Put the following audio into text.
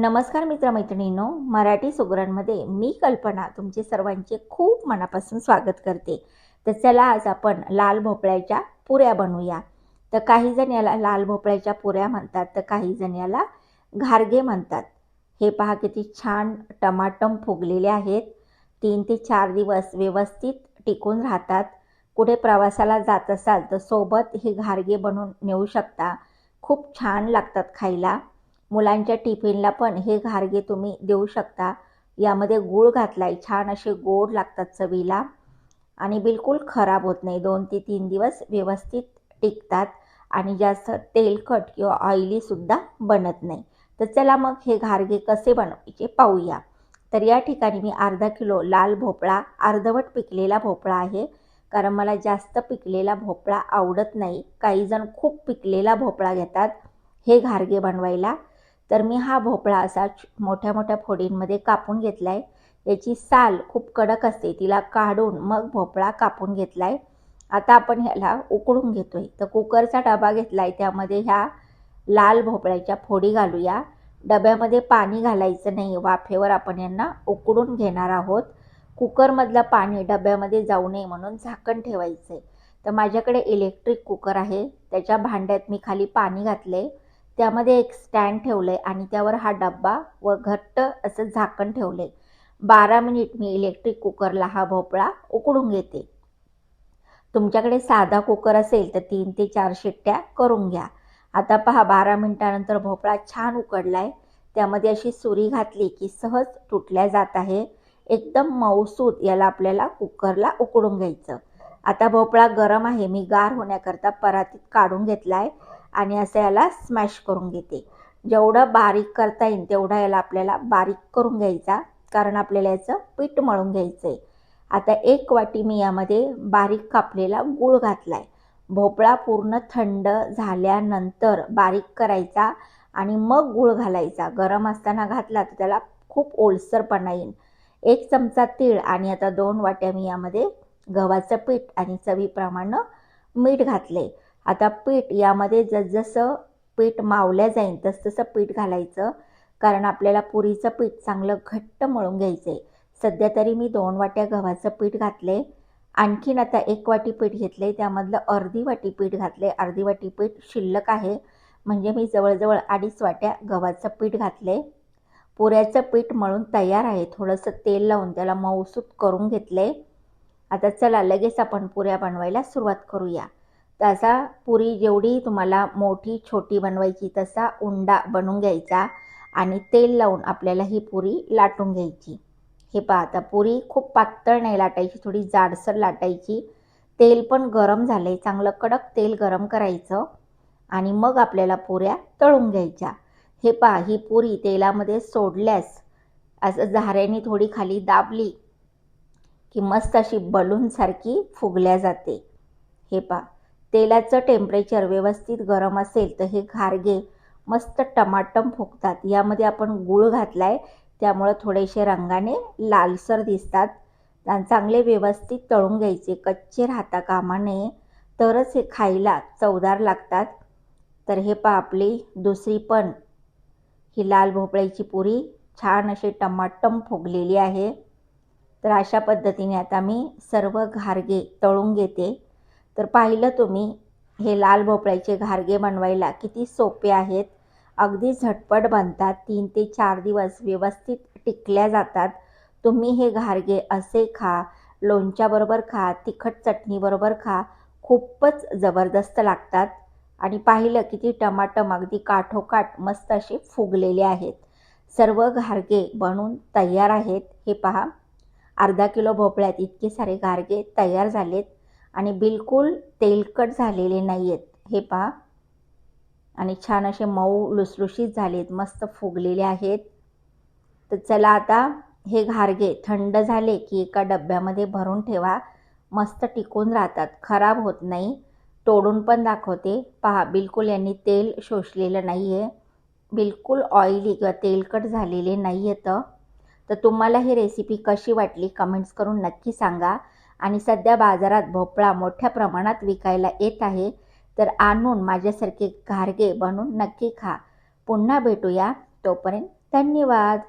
नमस्कार मित्रमैत्रिणींनो मराठी सुगरणमध्ये मी कल्पना तुमचे सर्वांचे खूप मनापासून स्वागत करते. तर चला आज आपण लाल भोपळ्याच्या पुऱ्या बनवूया. तर काही जण याला लाल भोपळ्याच्या पुऱ्या म्हणतात तर काही जण याला घारगे म्हणतात. हे पहा किती छान टमाटम फुगलेले आहेत. तीन ते चार दिवस व्यवस्थित टिकून राहतात. कुठे प्रवासाला जात असाल तर सोबत हे घारगे बनवून नेऊ शकता. खूप छान लागतात खायला. मुलांच्या टिफिनला पण हे घारगे तुम्ही देऊ शकता. यामध्ये गूळ घातलाय छान असे गोड लागतात चवीला. आणि बिलकुल खराब होत नाही. दोन ते तीन दिवस व्यवस्थित टिकतात आणि जास्त तेलकट किंवा ऑइलीसुद्धा बनत नाही. तर चला मग हे घारगे कसे बनवायचे पाहूया. तर या ठिकाणी मी अर्धा किलो लाल भोपळा अर्धवट पिकलेला भोपळा आहे. कारण मला जास्त पिकलेला भोपळा आवडत नाही. काही जण खूप पिकलेला भोपळा घेतात हे घारगे बनवायला. तर मी हा भोपळा असा मोठ्या मोठ्या फोडींमध्ये कापून घेतला आहे याची साल खूप कडक असते तिला काढून मग भोपळा कापून घेतला आहे आता आपण ह्याला उकडून घेतो आहे तर कुकरचा डबा घेतला आहे त्यामध्ये ह्या लाल भोपळ्याच्या फोडी घालूया. डब्यामध्ये पाणी घालायचं नाही वाफेवर आपण यांना उकडून घेणार आहोत. कुकरमधलं पाणी डब्यामध्ये जाऊ नये म्हणून झाकण ठेवायचं आहे तर माझ्याकडे इलेक्ट्रिक कुकर आहे त्याच्या भांड्यात मी खाली पाणी घातले त्यामध्ये एक स्टँड ठेवलं आहे आणि त्यावर हा डब्बा व घट्ट असं झाकण ठेवलं आहे बारा मिनिट मी इलेक्ट्रिक कुकरला हा भोपळा उकडून घेते. तुमच्याकडे साधा कुकर असेल तर तीन ते चार शिट्ट्या करून घ्या. आता पहा बारा मिनिटानंतर भोपळा छान उकडला आहे त्यामध्ये अशी सुरी घातली की सहज तुटल्या जात आहे. एकदम मऊसूत याला आपल्याला कुकरला उकडून घ्यायचं. आता भोपळा गरम आहे मी गार होण्याकरता परातीत काढून घेतला आहे आणि असं याला स्मॅश करून घेते. जेवढं बारीक करता येईल तेवढा याला आपल्याला बारीक करून घ्यायचा कारण आपल्याला याचं पीठ मळून घ्यायचं आहे आता एक वाटी मी यामध्ये बारीक कापलेला गूळ घातला आहे भोपळा पूर्ण थंड झाल्यानंतर बारीक करायचा आणि मग गूळ घालायचा. गरम असताना घातला तर त्याला खूप ओलसरपणा येईल. एक चमचा तीळ आणि आता दोन वाट्या मी यामध्ये गव्हाचं पीठ आणि चवीप्रमाणे मीठ घातले आता पीठ यामध्ये जसजसं पीठ मावल्या जाईल तसतसं पीठ घालायचं. कारण आपल्याला पुरीचं पीठ चांगलं घट्ट मळून घ्यायचं आहे सध्या तरी मी दोन वाट्या गव्हाचं पीठ घातले आणखीन आता एक वाटी पीठ घेतले त्यामधलं अर्धी वाटी पीठ घातले अर्धी वाटी पीठ शिल्लक आहे. म्हणजे मी जवळजवळ अडीच वाट्या गव्हाचं पीठ घातले पुऱ्याचं पीठ मळून तयार आहे. थोडंसं तेल लावून त्याला मऊसूत करून घेतले आता चला लगेच आपण पुऱ्या बनवायला सुरुवात करूया. तसा पुरी जेवढी तुम्हाला मोठी छोटी बनवायची तसा उंडा बनवून घ्यायचा आणि तेल लावून आपल्याला ही पुरी लाटून घ्यायची. हे पहा आता पुरी खूप पातळ नाही लाटायची थोडी जाडसर लाटायची. तेल पण गरम झालं आहे चांगलं कडक तेल गरम करायचं आणि मग आपल्याला पुऱ्या तळून घ्यायच्या. हे पहा ही पुरी तेलामध्ये सोडल्यास असं झाऱ्याने थोडी खाली दाबली की मस्त अशी बलूनसारखी फुगल्या जाते. हे पहा तेलाचं टेम्परेचर व्यवस्थित गरम असेल तर हे घारगे मस्त टमाटम फुगतात यामध्ये आपण गूळ घातला आहे त्यामुळं थोडेसे रंगाने लालसर दिसतात. आणि चांगले व्यवस्थित तळून घ्यायचे. कच्चे राहता कामा नये. तरच हे खायला चवदार लागतात. तर हे पा आपली दुसरी पण. ही लाल भोपळ्याची पुरी. छान अशी टमाटम फुगलेली आहे. तर अशा पद्धतीने आता मी सर्व घारगे तळून घेते. तर पाहिलं तुम्ही हे लाल भोपळ्याचे घारगे बनवायला किती सोपे आहेत. अगदी झटपट बनतात तीन ते चार दिवस व्यवस्थित टिकल्या जातात. तुम्ही हे घारगे असे खा लोणच्याबरोबर खा तिखट चटणीबरोबर खा खूपच जबरदस्त लागतात. आणि पाहिलं किती टमाटम अगदी काठोकाठ मस्त असे फुगलेले आहेत. सर्व घारगे बनून तयार आहेत. हे पहा अर्धा किलो भोपळ्यात इतके सारे घारगे तयार झालेत. आणि बिलकुल तेलकट झालेले नाही आहेत हे पहा. आणि छान असे मऊ लुसलुशीत झालेत. मस्त फुगलेले आहेत. तर चला आता हे घारगे थंड झाले की एका डब्यामध्ये भरून ठेवा. मस्त टिकून राहतात. खराब होत नाही. तोडून पण दाखवते. पहा बिलकुल यांनी तेल शोषलेलं नाही आहे बिलकुल ऑइली किंवा तेलकट झालेले नाही येतं तर तुम्हाला ही रेसिपी कशी वाटली? कमेंट्स करून नक्की सांगा. आणि सध्या बाजारात भोपळा मोठ्या प्रमाणात विकायला येत आहे तर आणून माझ्यासारखे घारगे बनवून नक्की खा. पुन्हा भेटूया. तोपर्यंत धन्यवाद.